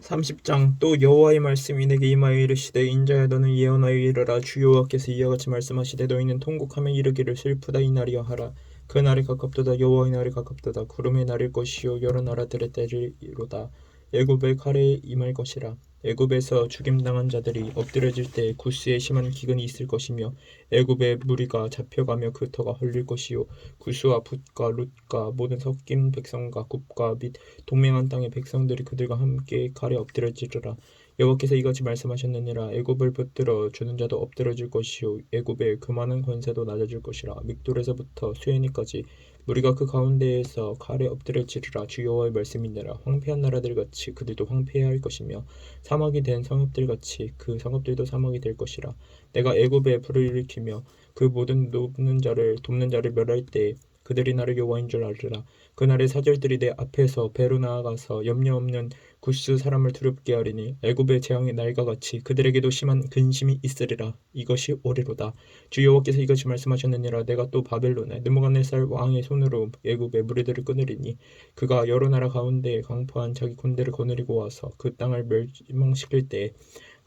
30장 또 여호와의 말씀이 내게 임하여 이르시되 인자야 너는 예언하여 이르라. 주 여호와께서 이와 같이 말씀하시되 너희는 통곡하며 이르기를 슬프다. 이 날이여 하라. 그 날이 가깝도다. 여호와의 날이 가깝도다. 구름의 날일 것이요. 여러 나라들의 때리로다 애굽의 칼에 임할 것이라. 애굽에서 죽임당한 자들이 엎드려질 때 구스에 심한 기근이 있을 것이며 애굽의 무리가 잡혀가며 그 터가 헐릴 것이요. 구스와 붓과 룻과 모든 섞인 백성과 굽과 및 동맹한 땅의 백성들이 그들과 함께 칼에 엎드려지리라. 여호와께서 이같이 말씀하셨느니라. 애굽을 붙들어 주는 자도 엎드러질 것이요. 애굽의 그 많은 권세도 낮아질 것이라. 믹돌에서부터 수에니까지 우리가 그 가운데에서 칼에 엎드려지리라. 주 여호와의 말씀이니라. 황폐한 나라들 같이 그들도 황폐해야 할 것이며 사막이 된 성읍들 같이 그 성읍들도 사막이 될 것이라. 내가 애굽에 불을 일으키며 그 모든 돕는 자를 돕는 자를 멸할 때 그들이 나를 여호와인 줄 알리라. 그날의 사절들이 내 앞에서 배로 나아가서 염려 없는 구스 사람을 두렵게 하리니 애굽의 재앙의 날과 같이 그들에게도 심한 근심이 있으리라. 이것이 오리로다. 주 여호와께서 이것이 말씀하셨느니라. 내가 또 바벨론에 느부갓네살 왕의 손으로 애굽의 무리들을 끊으리니 그가 여러 나라 가운데 강포한 자기 군대를 거느리고 와서 그 땅을 멸망시킬 때에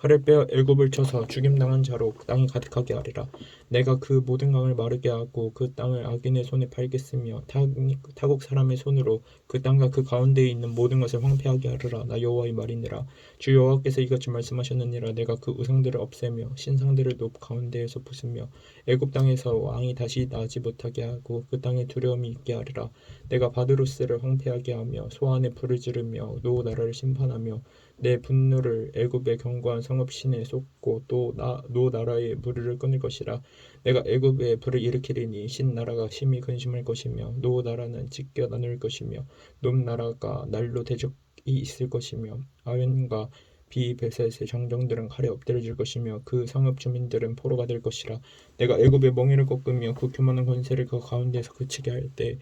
칼을 빼어 애굽을 쳐서 죽임당한 자로 그 땅이 가득하게 하리라. 내가 그 모든 강을 마르게 하고 그 땅을 악인의 손에 팔겠으며 타- 타국 사람의 손으로 그 땅과 그 가운데에 있는 모든 것을 황폐하게 하리라. 나 여호와의 말이니라. 주 여호와께서 이같이 말씀하셨느니라. 내가 그 우상들을 없애며 신상들을 높 가운데에서 부수며 애굽 땅에서 왕이 다시 나지 못하게 하고 그 땅에 두려움이 있게 하리라. 내가 바드로스를 황폐하게 하며 소안에 불을 지르며 노 나라를 심판하며 내 분노를 애굽의 견고한 성읍 신에 쏟고 또 노 나라의 무리를 끊을 것이라. 내가 애굽에 불을 일으키리니 신 나라가 심히 근심할 것이며 노 나라는 찢겨 나눌 것이며 놈 나라가 날로 대적이 있을 것이며 아웬과 비베셋의 장정들은 칼에 엎드려질 것이며 그 성읍 주민들은 포로가 될 것이라. 내가 애굽의 멍에를 꺾으며 그 교만한 권세를 그 가운데에서 그치게 할 때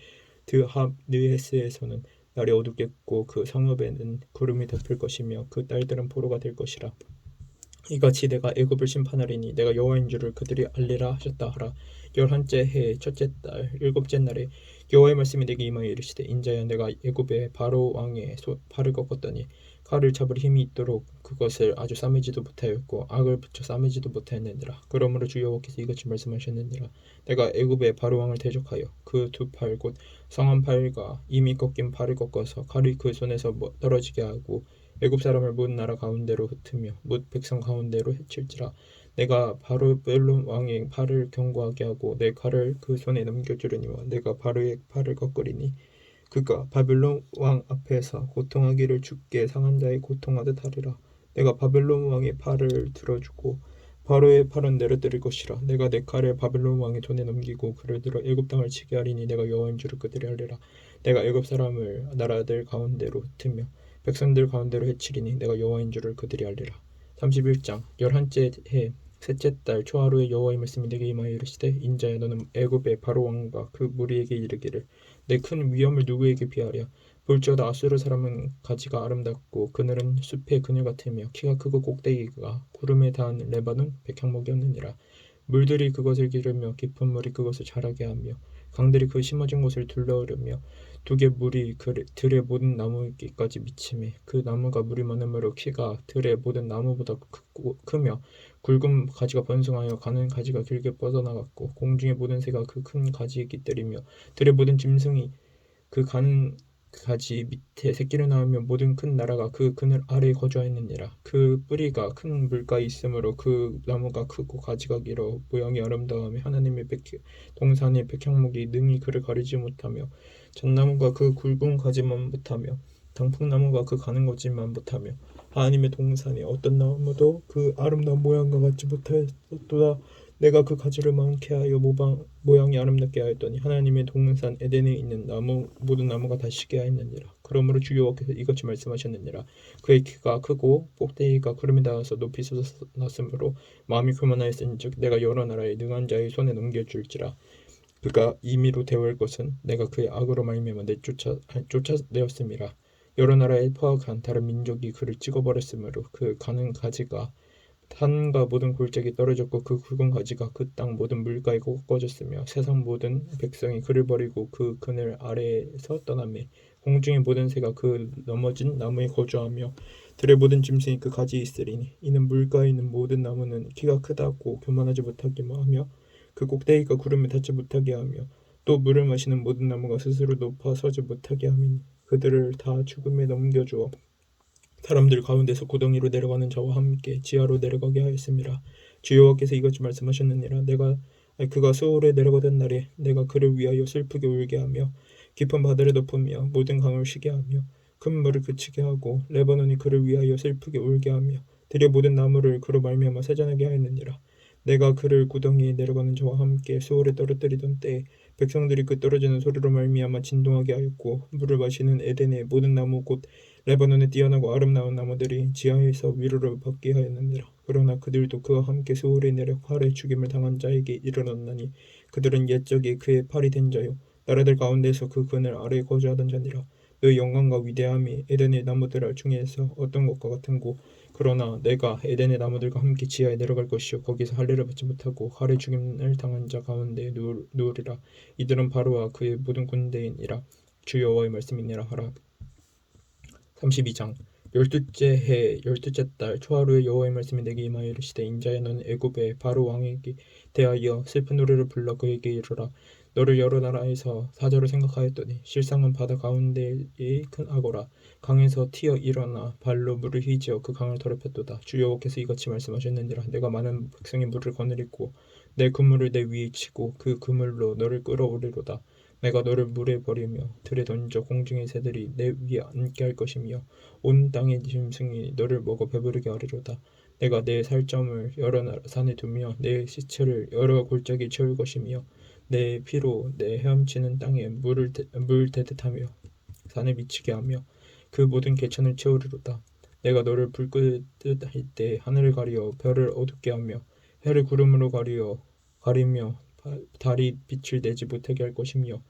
드합 느헤스에서는 날이 어둡겠고 그 성읍에는 구름이 덮일 것이며 그 딸들은 포로가 될 것이라. 이같이 내가 애굽을 심판하리니 내가 여호와인 줄을 그들이 알리라 하셨다 하라. 열한째 해 첫째 달 일곱째 날에 여호와의 말씀이 내게 임하여 이르시되 인자야 내가 애굽의 바로 왕의 소, 팔을 꺾었더니 칼을 잡을 힘이 있도록 그것을 아주 싸매지도 못하였고 악을 붙여 싸매지도 못하였느니라. 그러므로 주 여호와께서 이같이 말씀하셨느니라. 내가 애굽의 바로 왕을 대적하여 그 두 팔 곧 성한 팔과 이미 꺾인 팔을 꺾어서 칼이 그 손에서 뭐- 떨어지게 하고 애굽 사람을 문 나라 가운데로 흩으며 뭇 백성 가운데로 해칠지라. 내가 바로 벨론 왕의 팔을 견고하게 하고 내 칼을 그 손에 넘겨주려니와 내가 바로의 팔을 꺾으리니 그가 바벨론 왕 앞에서 고통하기를 죽게 상한 자의 고통하듯 하리라. 내가 바벨론 왕의 팔을 들어주고 바로의 팔은 내려드릴 것이라. 내가 내 칼을 바벨론 왕의 손에 넘기고 그를 들어 애굽 땅을 치게 하리니 내가 여호와인 줄을 그들이 알리라. 내가 애굽 사람을 나라들 가운데로 흩으며 백성들 가운데로 해치리니 내가 여호와인 줄을 그들이 알리라. 31장 열한째 해 셋째 달 초하루에 여호와의 말씀이 내게 임하여 이르시되 인자야 너는 애굽의 바로 왕과 그 무리에게 이르기를 내 큰 위험을 누구에게 비하랴? 볼지어다 아수르 사람은 가지가 아름답고 그늘은 숲의 그늘 같으며 키가 크고 꼭대기가 구름에 닿은 레바논 백향목이었느니라. 물들이 그것을 기르며 깊은 물이 그것을 자라게 하며 강들이 그 심어진 곳을 둘러오르며 두개 물이 그 들의 모든 나무에까지 미치매 그 나무가 물이 많으므로 키가 들의 모든 나무보다 크고, 크며 굵은 가지가 번성하여 가는 가지가 길게 뻗어나갔고 공중의 모든 새가 그 큰 가지에 깃들이며 들의 모든 짐승이 그 가는 가지 밑에 새끼를 낳으며 모든 큰 나라가 그 그늘 아래에 거주하였느니라. 그 뿌리가 큰 물가에 있으므로 그 나무가 크고 가지가 길어 모양이 아름다우며 하나님의 백 동산의 백향목이 능히 그를 가리지 못하며 잣나무가 그 굵은 가지만 못하며 단풍나무가 그 가는 거지만 못하며 하나님의 동산에 어떤 나무도 그 아름다운 모양과 같지 못하였도다. 내가 그 가지를 많게 하여 모방, 모양이 아름답게 하였더니 하나님의 동산 에덴에 있는 나무 모든 나무가 다 시게 하였느니라. 그러므로 주 여호와께서 이같이 말씀하셨느니라. 그의 키가 크고 꼭대기가 구름에 닿아서 높이 솟았으므로 마음이 교만하였은즉 내가 여러 나라의 능한 자의 손에 넘겨줄지라. 그가 임의로 대할 것은 내가 그의 악으로 말미암아 내쫓아 쫓아내었음이라 여러 나라에 포악한 다른 민족이 그를 찍어버렸으므로 그 가는 가지가 산과 모든 골짜기 떨어졌고 그 굵은 가지가 그 땅 모든 물가에 꺾어졌으며 세상 모든 백성이 그를 버리고 그 그늘 아래에서 떠나매 공중의 모든 새가 그 넘어진 나무에 거주하며 들의 모든 짐승이 그 가지에 있으리니 이는 물가에 있는 모든 나무는 키가 크다고 교만하지 못하게 하며 그 꼭대기가 구름에 닿지 못하게 하며 또 물을 마시는 모든 나무가 스스로 높아 서지 못하게 함이니 그들을 다 죽음에 넘겨주어 사람들 가운데서 고덩이로 내려가는 자와 함께 지하로 내려가게 하였음이라 주 여호와께서 이같이 말씀하셨느니라. 내가 그가 소울에 내려가던 날에 내가 그를 위하여 슬프게 울게 하며 깊은 바다를 덮으며 모든 강을 쉬게 하며 큰 물을 그치게 하고 레바논이 그를 위하여 슬프게 울게 하며 들의 모든 나무를 그로 말미암아 세잔하게 하였느니라. 내가 그를 구덩이에 내려가는 자와 함께 소울에 떨어뜨리던 때에 백성들이 그 떨어지는 소리로 말미암아 진동하게 하였고 물을 마시는 에덴의 모든 나무 곧 레바논에 뛰어나고 아름다운 나무들이 지하에서 위로를 받게 하였느니라. 그러나 그들도 그와 함께 소울에 내려 칼에 죽임을 당한 자에게 이르렀나니 그들은 옛적에 그의 팔이 된 자요. 나라들 가운데서 그 그늘 아래에 거주하던 자니라. 너의 영광과 위대함이 에덴의 나무들 중에서 어떤 것과 같은고 그러나 내가 에덴의 나무들과 함께 지하에 내려갈 것이요. 거기서 할례를 받지 못하고 칼에 죽임을 당한 자 가운데 누우리라. 이들은 바로와 그의 모든 군대이니라. 주 여호와의 말씀이니라 하라. 32장. 열두째 해 열두째 달 초하루에 여호와의 말씀이 내게 임하여 이르시되 인자야 너는 애굽의 바로 왕에게 대하여 슬픈 노래를 불러 그에게 이르라 너를 여러 나라에서 사자로 생각하였더니 실상은 바다 가운데의 큰 아고라. 강에서 튀어 일어나 발로 물을 휘지어 그 강을 더럽혔도다. 주 여호와께서 이같이 말씀하셨느니라. 내가 많은 백성의 물을 거느리고 내 그물을 내 위에 치고 그 그물로 너를 끌어오리로다. 내가 너를 물에 버리며 들에 던져 공중의 새들이 내 위에 앉게 할 것이며 온 땅의 짐승이 너를 먹어 배부르게 하리로다. 내가 내 살점을 여러 산에 두며 내 시체를 여러 골짜기에 채울 것이며 내 피로 내 헤엄치는 땅에 물을 대, 물 대듯하며 산을 미치게 하며 그 모든 개천을 채우리로다. 내가 너를 불 끄듯 할 때 하늘을 가리어 별을 어둡게 하며 해를 구름으로 가리어 가리며 바- 달이 빛을 내지 못하게 할 것이며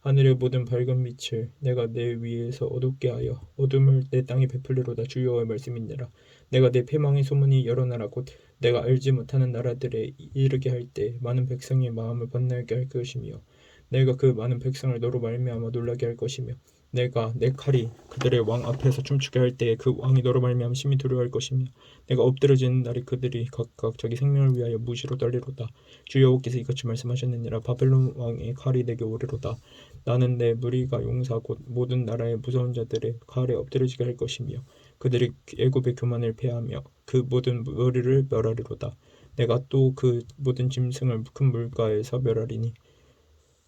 하늘의 모든 밝은 빛을 내가 내 위에서 어둡게 하여 어둠을 내 땅에 베풀리로다. 주 여호와의 말씀이니라. 내가 내 패망의 소문이 여러 나라 곧 내가 알지 못하는 나라들에 이르게 할 때 많은 백성의 마음을 번나게 할 것이며 내가 그 많은 백성을 너로 말미암아 놀라게 할 것이며 내가 내 칼이 그들의 왕 앞에서 춤추게 할 때에 그 왕이 너로 말미암아 심히 두려워할 것이며 내가 엎드러지는 날에 그들이 각각 자기 생명을 위하여 무시로 떨리로다. 주 여호와께서 이같이 말씀하셨느니라. 바벨론 왕의 칼이 내게 오리로다. 나는 내 무리가 용사 곧 모든 나라의 무서운 자들의 칼에 엎드러지게 할 것이며 그들이 애굽의 교만을 패하며 그 모든 무리를 멸하리로다. 내가 또 그 모든 짐승을 큰 물가에서 멸하리니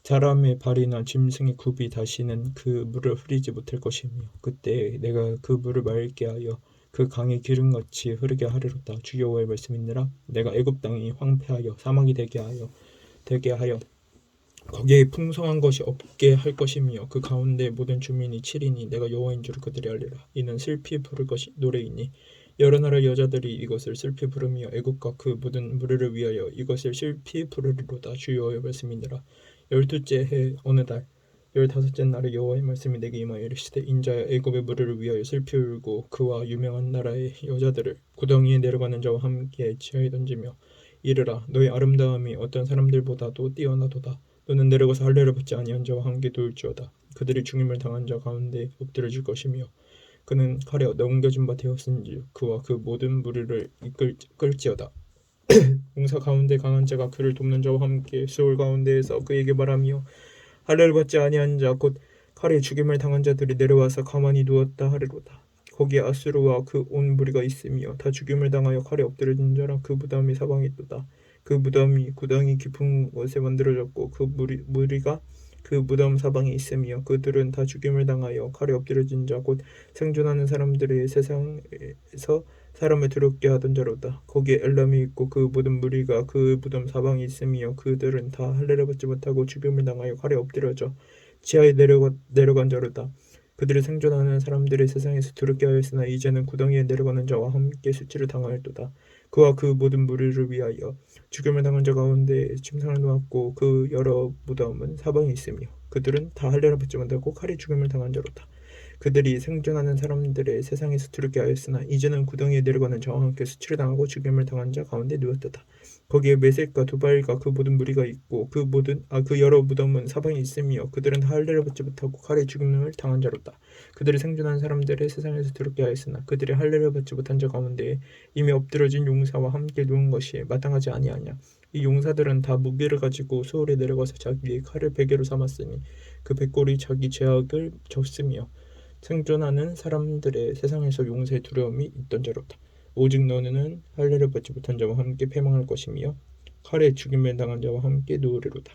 사람의 발이나 짐승의 굽이 다시는 그 물을 흐리지 못할 것이며 그때 내가 그 물을 맑게 하여 그 강의 기름같이 흐르게 하리로다. 주 여호와의 말씀이니라. 내가 애굽 땅이 황폐하여 사막이 되게 하여 되게 하여 거기에 풍성한 것이 없게 할 것이며 그 가운데 모든 주민이 치리니 내가 여호와인 줄 그들이 알리라. 이는 슬피 부를 것이 노래이니 여러 나라 여자들이 이것을 슬피 부르며 애굽과 그 모든 무리를 위하여 이것을 슬피 부르리로다. 주 여호와의 말씀이니라. 열두째 해 어느 달 열다섯째 날에 여호와의 말씀이 내게 임하여 이르시되 인자야 애굽의 무리를 위하여 슬피 울고 그와 유명한 나라의 여자들을 구덩이에 내려가는 자와 함께 지하에 던지며 이르라. 너의 아름다움이 어떤 사람들보다도 뛰어나도다 너는 내려가서 할례를 받지 아니한 자와 함께 도울지어다. 그들이 죽임을 당한 자 가운데 엎드려질 것이며 그는 칼에 넘겨진 바 되었은지 그와 그 모든 무리를 이끌 끌지어다. 용사 가운데 강한 자가 그를 돕는 자와 함께 수월 가운데에서 그에게 말하며 할례를 받지 아니한 자 곧 칼에 죽임을 당한 자들이 내려와서 가만히 누웠다 하리로다. 거기에 아수르와 그 온 무리가 있으며 다 죽임을 당하여 칼에 엎드려진 자라 그 무덤이 사방에 있도다 그 무덤이 구덩이 깊은 곳에 만들어졌고 그 무리, 무리가 그 무덤 사방에 있으며 그들은 다 죽임을 당하여 칼에 엎드려진 자 곧 생존하는 사람들의 세상에서 사람을 두렵게 하던 자로다. 거기에 엘람이 있고 그 모든 무리가 그 무덤 사방에 있으며 그들은 다 할례를 받지 못하고 죽임을 당하여 칼에 엎드려져 지하에 내려가, 내려간 자로다 그들이 생존하는 사람들의 세상에서 두렵게 하였으나 이제는 구덩이에 내려가는 자와 함께 수치를 당하였도다. 그와 그 모든 무리를 위하여 죽임을 당한 자 가운데 침상을 놓았고 그 여러 무덤은 사방에 있으며 그들은 다 할례를 받지 못하고 칼에 죽임을 당한 자로다. 그들이 생존하는 사람들의 세상에서 두렵게 하였으나 이제는 구덩이에 내려가는 자와 함께 수치를 당하고 죽임을 당한 자 가운데 누웠도다 거기에 메섹과 두발과 그 모든 무리가 있고 그 모든 아 그 여러 무덤은 사방에 있으며 그들은 할례를 받지 못하고 칼에 죽음을 당한 자로다. 그들이 생존한 사람들의 세상에서 두렵게 하였으나 그들이 할례를 받지 못한 자 가운데 이미 엎드러진 용사와 함께 누운 것이 마땅하지 아니하냐. 이 용사들은 다 무기를 가지고 소홀에 내려가서 자기의 칼을 베개로 삼았으니 그 백골이 자기 죄악을 졌으며 생존하는 사람들의 세상에서 용사의 두려움이 있던 자로다. 오직 너는 할례를 받지 못한 자와 함께 패망할 것이며 칼에 죽임을 당한 자와 함께 누우리로다.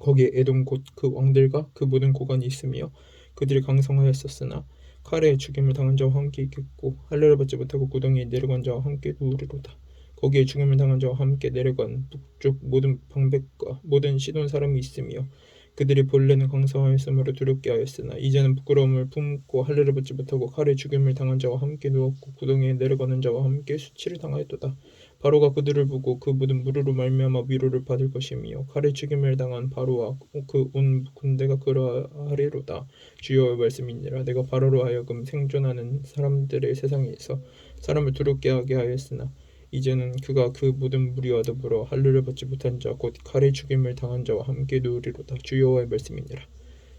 거기에 에돔 곧 그 왕들과 그 모든 고관이 있으며 그들이 강성하였었으나 칼에 죽임을 당한 자와 함께 있겠고 할례를 받지 못하고 구덩이에 내려간 자와 함께 누우리로다. 거기에 죽임을 당한 자와 함께 내려간 북쪽 모든 방백과 모든 시돈 사람이 있으며 그들이 본래는 강성하였으므로 두렵게 하였으나 이제는 부끄러움을 품고 할례를 받지 못하고 칼에 죽임을 당한 자와 함께 누웠고 구덩이에 내려가는 자와 함께 수치를 당하였도다. 바로가 그들을 보고 그 모든 무르로 말미암아 위로를 받을 것이며 칼에 죽임을 당한 바로와 그 온 군대가 그러하리로다. 주여의 말씀이니라 내가 바로로 하여금 생존하는 사람들의 세상에서 사람을 두렵게 하게 하였으나 이제는 그가 그 모든 무리와 더불어 할례를 받지 못한 자 곧 칼에 죽임을 당한 자와 함께 누우리로다. 주여와의 말씀이니라.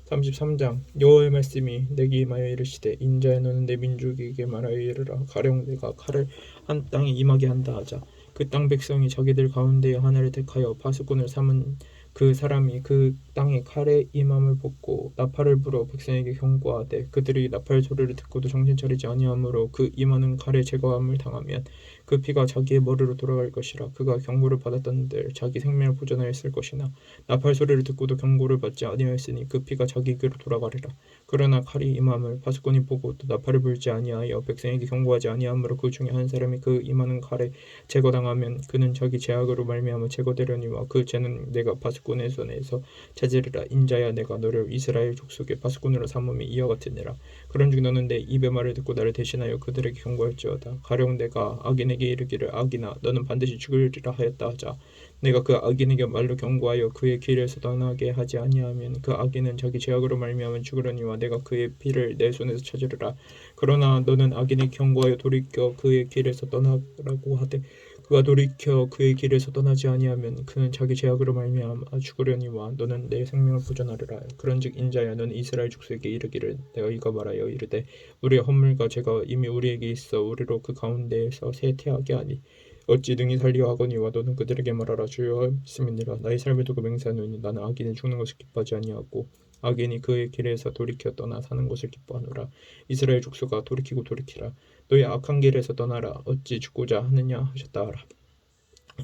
33장. 여호와의 말씀이 내게 임하여 이르시되 인자야 너는 내 민족에게 말하여 이르라. 가령 내가 칼을 한 땅에 임하게 한다 하자. 그 땅 백성이 자기들 가운데에 하나를 택하여 파수꾼을 삼은 그 사람이 그 땅에 칼에 임함을 벗고 나팔을 불어 백성에게 경고하되 그들이 나팔 소리를 듣고도 정신 차리지 아니하므로 그 임하는 칼에 제거함을 당하면 그 피가 자기의 머리로 돌아갈 것이라 그가 경고를 받았던들 자기 생명을 보존하였을 것이나 나팔 소리를 듣고도 경고를 받지 아니하였으니 그 피가 자기에게로 돌아가리라. 그러나 칼이 임함을 파수꾼이 보고 또 나팔을 불지 아니하여 백성에게 경고하지 아니하므로 그 중에 한 사람이 그 임하는 칼에 제거당하면 그는 자기 죄악으로 말미암아 제거되려니와 그 죄는 내가 파수꾼의 손에서 찾으리라 인자야 내가 너를 이스라엘 족속의 파수꾼으로 삼음이 이와 같으니라. 그런즉 너는 내 입의 말을 듣고 나를 대신하여 그들에게 경고할지어다. 가령 내가 악인에게 이르기를 악이나 너는 반드시 죽으리라 하였다 하자. 내가 그 악인에게 말로 경고하여 그의 길에서 떠나게 하지 아니하면 그 악인은 자기 죄악으로 말미암아 죽으려니와 내가 그의 피를 내 손에서 찾으리라. 그러나 너는 악인에게 경고하여 돌이켜 그의 길에서 떠나라고 하되 그가 돌이켜 그의 길에서 떠나지 아니하면 그는 자기 죄악으로 말미암아 죽으려니와 너는 내 생명을 보존하리라. 그런즉 인자야 너는 이스라엘 족속에게 이르기를 내가 이거 말하여 이르되 우리의 허물과 죄가 이미 우리에게 있어 우리로 그 가운데에서 세태하게 하니 어찌 능히 살리려 하거니와 너는 그들에게 말하라. 주여 말씀이니라. 나의 삶을 두고 맹세하노니 나는 악인이 죽는 것을 기뻐하지 아니하고 악인이 그의 길에서 돌이켜 떠나 사는 것을 기뻐하노라. 이스라엘 족속아 돌이키고 돌이키라. 너희 악한 길에서 떠나라. 어찌 죽고자 하느냐 하셨다 하라.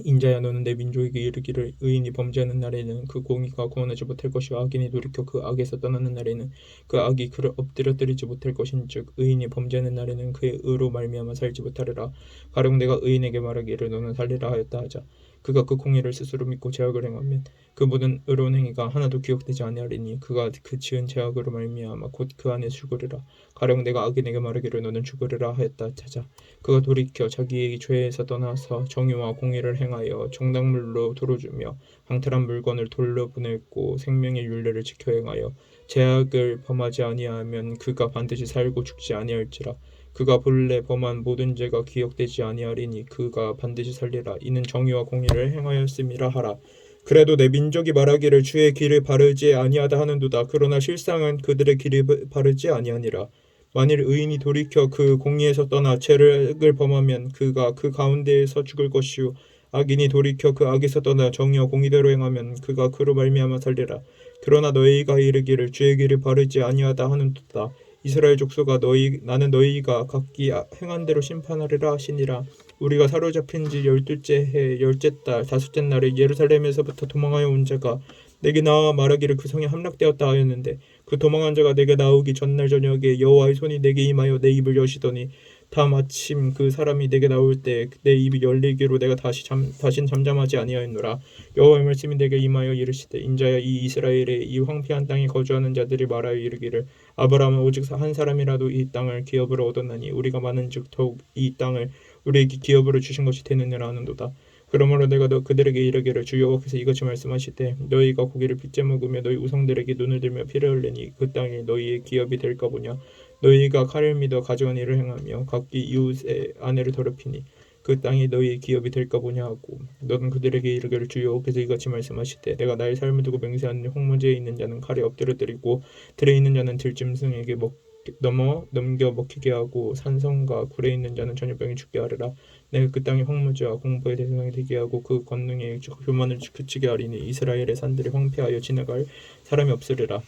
인자야 너는 내 민족에게 이르기를 의인이 범죄하는 날에는 그 공의가 구원하지 못할 것이요. 악인이 돌이켜 그 악에서 떠나는 날에는 그 악이 그를 엎드려뜨리지 못할 것인즉 의인이 범죄하는 날에는 그의 의로 말미암아 살지 못하리라. 가령 내가 의인에게 말하기를 너는 살리라 하였다 하자 그가 그 공의를 스스로 믿고 죄악을 행하면 그 모든 의로운 행위가 하나도 기억되지 아니하리니 그가 그 지은 죄악으로 말미암아 곧 그 안에 죽으리라. 가령 내가 악인에게 말하기를 너는 죽으리라 하였다 하자. 그가 돌이켜 자기의 죄에서 떠나서 정의와 공의를 행하여 정당물로 도로주며 방탈한 물건을 돌려 보냈고 생명의 윤례를 지켜 행하여 죄악을 범하지 아니하면 그가 반드시 살고 죽지 아니할지라 그가 본래 범한 모든 죄가 기억되지 아니하리니 그가 반드시 살리라. 이는 정의와 공의를 행하였음이라 하라. 그래도 내 민족이 말하기를 주의 길을 바르지 아니하다 하는도다. 그러나 실상은 그들의 길이 바르지 아니하니라. 만일 의인이 돌이켜 그 공의에서 떠나 죄를 범하면 그가 그 가운데에서 죽을 것이요. 악인이 돌이켜 그 악에서 떠나 정의와 공의대로 행하면 그가 그로 말미암아 살리라. 그러나 너희가 이르기를 주의 길을 바르지 아니하다 하는도다 이스라엘 족속아 너희 나는 너희가 각기 행한 대로 심판하리라 하시니라. 우리가 사로잡힌 지 열둘째 해 열째 달 다섯째 날에 예루살렘에서부터 도망하여 온 자가 내게 나와 말하기를 그 성에 함락되었다 하였는데 그 도망한 자가 내게 나오기 전날 저녁에 여호와의 손이 내게 임하여 내 입을 여시더니 다음 아침 그 사람이 내게 나올 때 내 입이 열리기로 내가 다시 잠 다신 잠잠하지 아니하였노라. 여호와의 말씀이 내게 임하여 이르시되 인자야 이 이스라엘의 이 황폐한 땅에 거주하는 자들이 말하여 이르기를 아브라함은 오직 한 사람이라도 이 땅을 기업으로 얻었나니 우리가 많은즉 더욱 이 땅을 우리에게 기업으로 주신 것이 되느니라 하는도다. 그러므로 내가 너 그들에게 이르기를 주 여호와께서 이같이 말씀하시되 너희가 고기를 빚져 먹으며 너희 우상들에게 눈을 들며 피를 흘리니 그 땅이 너희의 기업이 될까 보냐 너희가 칼을 믿어 가져간 일을 행하며 각기 이웃의 아내를 더럽히니 그그 땅이 너희의 기업이 될까 보냐 하고 너는 그들에게 이르기를 주여 여호와께서 이같이 말씀하시되 내가 나의 삶을 두고 맹세하는 홍무지에 있는 자는 칼에 엎드려 때리고 들에 있는 자는 들짐승에게 먹 넘어 넘겨 먹히게 하고 산성과 굴에 있는 자는 전염병이 죽게 하리라. 내가 그 땅이 황무지와 공포의 대상이 되게 하고 그 권능의 교만을 그치게 하리니 이스라엘의 산들이 황폐하여 지나갈 사람이 없으리라.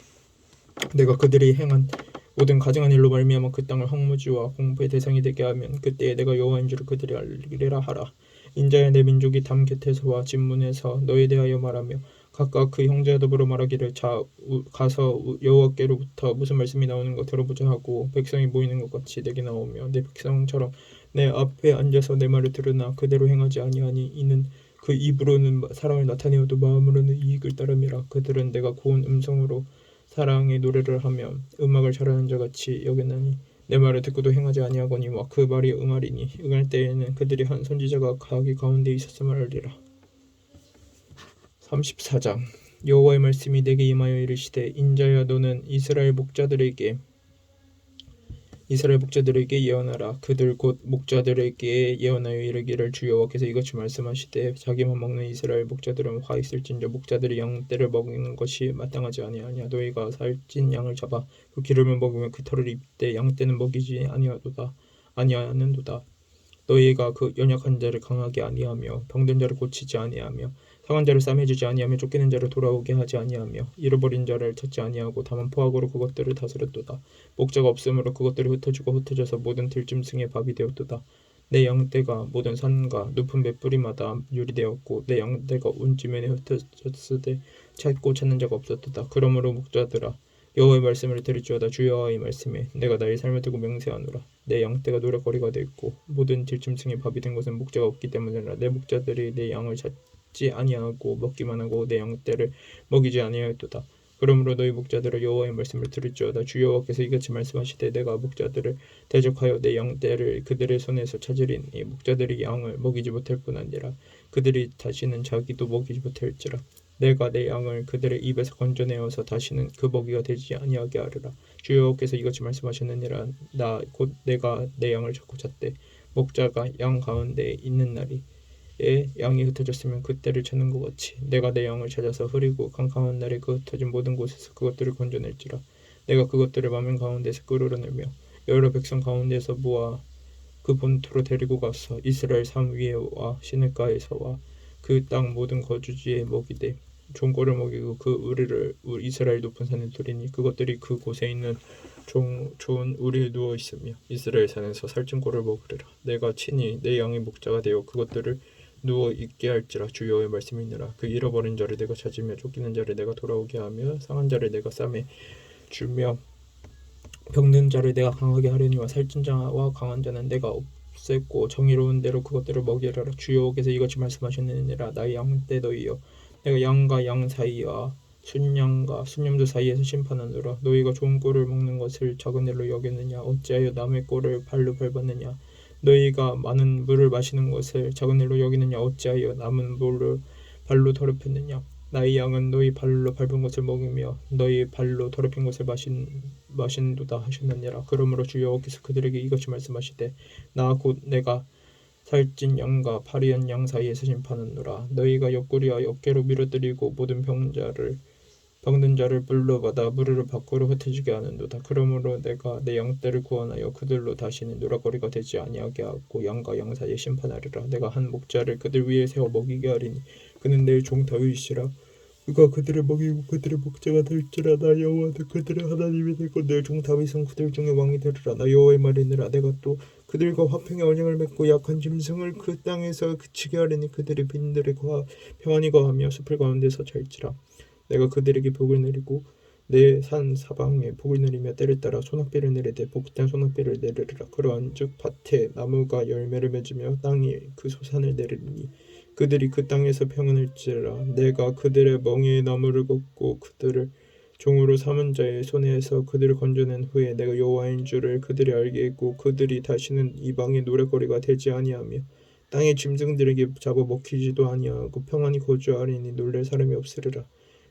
내가 그들이 행한 모든 가증한 일로 말미암아 그 땅을 황무지와 공포의 대상이 되게 하면 그때에 내가 여호와인 줄을 그들이 알리라 하라. 인자야 내 민족이 담 곁에서와 집문에서 너에 대하여 말하며 각각 그 형제와 더불어 말하기를 자 우- 가서 우- 여호와께로부터 무슨 말씀이 나오는 거 들어보자 하고 백성이 모이는 것 같이 내게 나오며 내 백성처럼 내 앞에 앉아서 내 말을 들으나 그대로 행하지 아니하니 이는 그 입으로는 사랑을 나타내어도 마음으로는 이익을 따름이라. 그들은 내가 고운 음성으로 사랑의 노래를 하며 음악을 잘하는 자 같이 여겼나니 내 말을 듣고도 행하지 아니하거니와 그 말이 응하리니 응할 때에는 그들이 한 선지자가 가기 가운데 있었음을 알리라. 34장. 여호와의 말씀이 내게 임하여 이르시되 인자야 너는 이스라엘 목자들에게 이스라엘 목자들에게 예언하라. 그들 곧 목자들에게 예언하여 이르기를 주 여호와께서 이같이 말씀하시되 자기만 먹는 이스라엘 목자들은 화 있을진저 목자들이 양떼를 먹이는 것이 마땅하지 아니하냐. 너희가 살찐 양을 잡아 그 기름을 먹으면 그 털을 입되 양떼는 먹이지 아니하도다 아니하는도다. 너희가 그 연약한 자를 강하게 아니하며 병든 자를 고치지 아니하며 상한 자를 싸매주지 아니하며 쫓기는 자를 돌아오게 하지 아니하며 잃어버린 자를 찾지 아니하고 다만 포악으로 그것들을 다스렸도다. 목자가 없으므로 그것들이 흩어지고 흩어져서 모든 들짐승의 밥이 되었도다. 내 양떼가 모든 산과 높은 맷뿌리마다 유리되었고 내 양떼가 운지면에 흩어졌으되 찾고 찾는 자가 없었도다. 그러므로 목자들아 여호와의 말씀을 들을지어다. 주 여호와의 말씀에 내가 나의 삶을 두고 맹세하노라. 내 양떼가 노랫거리가 되었고 모든 들짐승의 밥이 된 것은 목자가 없기 때문이라. 내 목자들이 내 양을 찾 지 아니하고 먹기만 하고 내 양떼를 먹이지 아니하였도다. 그러므로 너희 목자들을 여호와의 말씀을 들을지어다. 주 여호와께서 이같이 말씀하시되 내가 목자들을 대적하여 내 양떼를 그들의 손에서 찾으리니 목자들이 양을 먹이지 못할 뿐 아니라. 그들이 다시는 자기도 먹이지 못할지라. 내가 내 양을 그들의 입에서 건져내어서 다시는 그 먹이가 되지 아니하게 하리라. 주 여호와께서 이같이 말씀하셨느니라. 나 곧 내가 내 양을 잡고 잣대 목자가 양 가운데 있는 날이 에 양이 흩어졌으면 그때를 찾는 것 같이 내가 내 양을 찾아서 흐리고 캄캄한 날에 그 흩어진 모든 곳에서 그것들을 건져낼지라. 내가 그것들을 마면 가운데서 끌어내며 여러 백성 가운데서 모아 그 본토로 데리고 가서 이스라엘 삶 위에와 시냇가에서와 그 땅 모든 거주지에 먹이되 종고를 먹이고 그 우리를 우- 이스라엘 높은 산에 두리니 그것들이 그 곳에 있는 종, 좋은 우리에 누워 있으며 이스라엘 산에서 살찐 꼴을 먹으리라. 내가 친히 내 양의 목자가 되어 그것들을 누워 있게 할지라 주 여호와의 말씀이니라. 그 잃어버린 자를 내가 찾으며 쫓기는 자를 내가 돌아오게 하며 상한 자를 내가 싸매 주며 병든 자를 내가 강하게 하려니와 살찐 자와 강한 자는 내가 없앴고 정의로운 대로 그것들을 먹이라 주 여호와께서 이같이 말씀하셨느니라. 나의 양떼 너희여 내가 양과 양 사이와 순양과 순염소 사이에서 심판하노라. 너희가 좋은 꼴을 먹는 것을 작은 일로 여겼느냐? 어찌하여 남의 꼴을 발로 밟았느냐 너희가 많은 물을 마시는 것을 작은 일로 여기느냐? 어찌하여 남은 물을 발로 더럽혔느냐? 나의 양은 너희 발로 밟은 것을 먹으며 너희 발로 더럽힌 것을 마신 마신도다 하셨느니라. 그러므로 주 여호와께서 그들에게 이같이 말씀하시되 나 곧 내가 살찐 양과 파리한 양 사이에서 심판하노라. 너희가 옆구리와 어깨로 밀어들이고 모든 병자를 병든 자를 불러받아 무리를 밖으로 흩어지게 하는도다. 그러므로 내가 내 양떼를 구원하여 그들로 다시는 노락거리가 되지 아니하게 하고 양과 양 사이에 심판하리라. 내가 한 목자를 그들 위에 세워 먹이게 하리니 그는 내 종 다윗이라. 그가 그들을 먹이고 그들의 목자가 될지라. 나 여호와는 그들의 하나님이 되고 내 종 다윗은 그들 중에 왕이 되리라. 나 여호와의 말이니라. 내가 또 그들과 화평의 언약을 맺고 약한 짐승을 그 땅에서 그치게 하리니 그들이 빈들에 과 평안히 거하며 숲을 가운데서 잘지라 내가 그들에게 복을 내리고 내 산 사방에 복을 내리며 때를 따라 소낙비를 내리되 복된 소낙비를 내리리라. 그러한즉 밭에 나무가 열매를 맺으며 땅이 그 소산을 내리니 그들이 그 땅에서 평안할지라. 내가 그들의 멍에에 나무를 걷고 그들을 종으로 삼은 자의 손에서 그들을 건져낸 후에 내가 여호와인 줄을 그들이 알게 했고 그들이 다시는 이방의 노랫거리가 되지 아니하며 땅의 짐승들에게 잡아 먹히지도 아니하고 평안히 거주하리니 놀랄 사람이 없으리라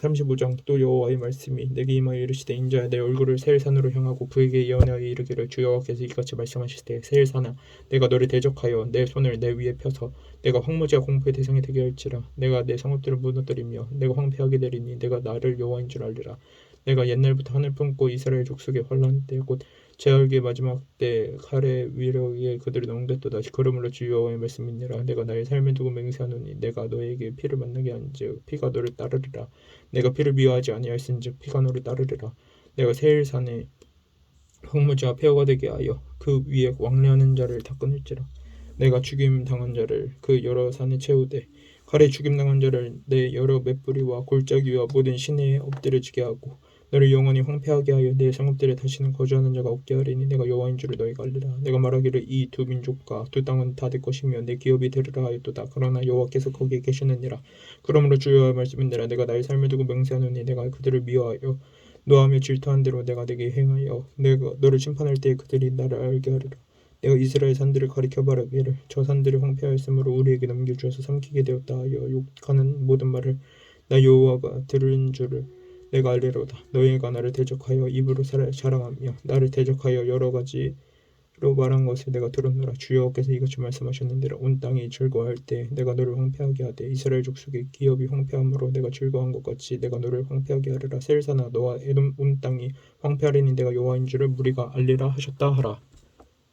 35장 또 여호와의 말씀이 내게 임하여 이르시되 인자야 내 얼굴을 세일산으로 향하고 그에게 예언하여 이르기를 주 여호와께서 이같이 말씀하시되 세일산아 내가 너를 대적하여 내 손을 내 위에 펴서 내가 황무지와 공포의 대상이 되게 할지라. 내가 내 성읍들을 무너뜨리며 내가 황폐하게 되리니 내가 나를 여호와인 줄 알리라. 내가 옛날부터 하늘 품고 이스라엘 족속의 환란 때곧 제얼기의 마지막 때 칼의 위력에 그들을 넘겼도다 그러므로 주 여호와의 말씀이니라. 내가 나의 삶을 두고 맹세하노니 내가 너에게 피를 만나게 한즉 피가 너를 따르리라. 내가 피를 미워하지 아니하였은즉 피가 너를 따르리라. 내가 세일산에 황무지와 폐허가 되게 하여 그 위에 왕래하는 자를 다 끊을지라. 내가 죽임 당한 자를 그 여러 산에 채우되 칼에 죽임 당한 자를 내 여러 맷뿌리와 골짜기와 모든 시내에 엎드려지게 하고 너를 영원히 황폐하게 하여 내 성읍들에 다시는 거주하는 자가 없게 하리니 내가 여호와인 줄을 너희가 알리라. 내가 말하기를 이 두 민족과 두 땅은 다 내 것이며 내 기업이 되리라 하였도다. 그러나 여호와께서 거기에 계시느니라. 그러므로 주 여호와의 말씀인니라. 내가 나의 삶을 두고 맹세하노니 내가 그들을 미워하여 노하며 질투한 대로 내가 내게 행하여 내가 너를 심판할 때에 그들이 나를 알게 하리라. 내가 이스라엘 산들을 가리켜 말하기를 저 산들이 황폐하였으므로 우리에게 넘겨주어서 삼키게 되었다 하여 욕하는 모든 말을 나 여호와가 들은 줄을 내가 알리로다. 너희가 나를 대적하여 입으로 살- 자랑하며 나를 대적하여 여러 가지로 말한 것을 내가 들었노라. 주 여호와께서 이같이 말씀하셨는데 온 땅이 즐거워할 때 내가 너를 황폐하게 하되 이스라엘 족속의 기업이 황폐함으로 내가 즐거워한 것 같이 내가 너를 황폐하게 하리라. 셀사나 너와 에돔 온 땅이 황폐하리니 내가 여호와인 줄을 무리가 알리라 하셨다 하라